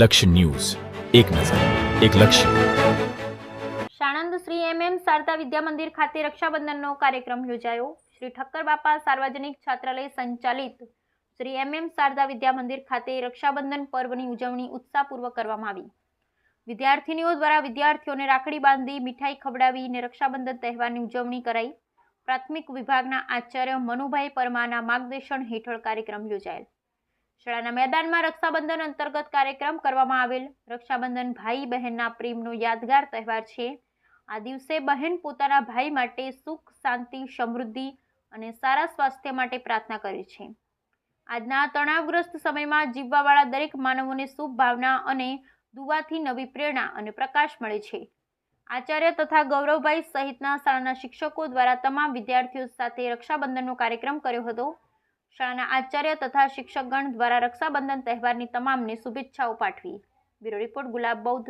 લક્ષ્ય ન્યૂઝ. એક નજર, એક લક્ષ્ય. સાણંદ શ્રી એમ એમ શારદા વિદ્યા મંદિર ખાતે રક્ષાબંધનનો કાર્યક્રમ યોજાયો. શ્રી ઠક્કર બાપા સાર્વજનિક છાત્રાલય સંચાલિત શ્રી એમ એમ શારદા વિદ્યા મંદિર ખાતે રક્ષાબંધન પર્વની ઉજવણી ઉત્સાહપૂર્વક કરવામાં આવી. વિદ્યાર્થીનીઓ દ્વારા વિદ્યાર્થીઓને રાખડી બાંધી, મીઠાઈ ખવડાવી અને રક્ષાબંધન તહેવારની ઉજવણી કરાઈ. પ્રાથમિક વિભાગના આચાર્ય મનુભાઈ પરમાના માર્ગદર્શન હેઠળ કાર્યક્રમ યોજાયેલ. શાળાના મેદાનમાં રક્ષાબંધન અંતર્ગત કાર્યક્રમ કરવામાં આવેલ. રક્ષાબંધન ભાઈ બહેનના પ્રેમનો યાદગાર તહેવાર છે. આ દિવસે બહેન પોતાના ભાઈ માટે સુખ, શાંતિ, સમૃદ્ધિ અને સારા સ્વાસ્થ્ય માટે પ્રાર્થના કરે છે. આજના તણાવગ્રસ્ત સમયમાં જીવવાવાળા દરેક માનવોને શુભ ભાવના અને દુવાથી નવી પ્રેરણા અને પ્રકાશ મળે છે. આચાર્ય તથા ગૌરવભાઈ સહિતના શાળાના શિક્ષકો દ્વારા તમામ વિદ્યાર્થીઓ સાથે રક્ષાબંધનનો કાર્યક્રમ કર્યો હતો. શાળાના આચાર્ય તથા શિક્ષકગણ દ્વારા રક્ષાબંધન તહેવારની તમામને શુભેચ્છાઓ પાઠવી. બ્યુરો રિપોર્ટ ગુલાબ બૌદ્ધ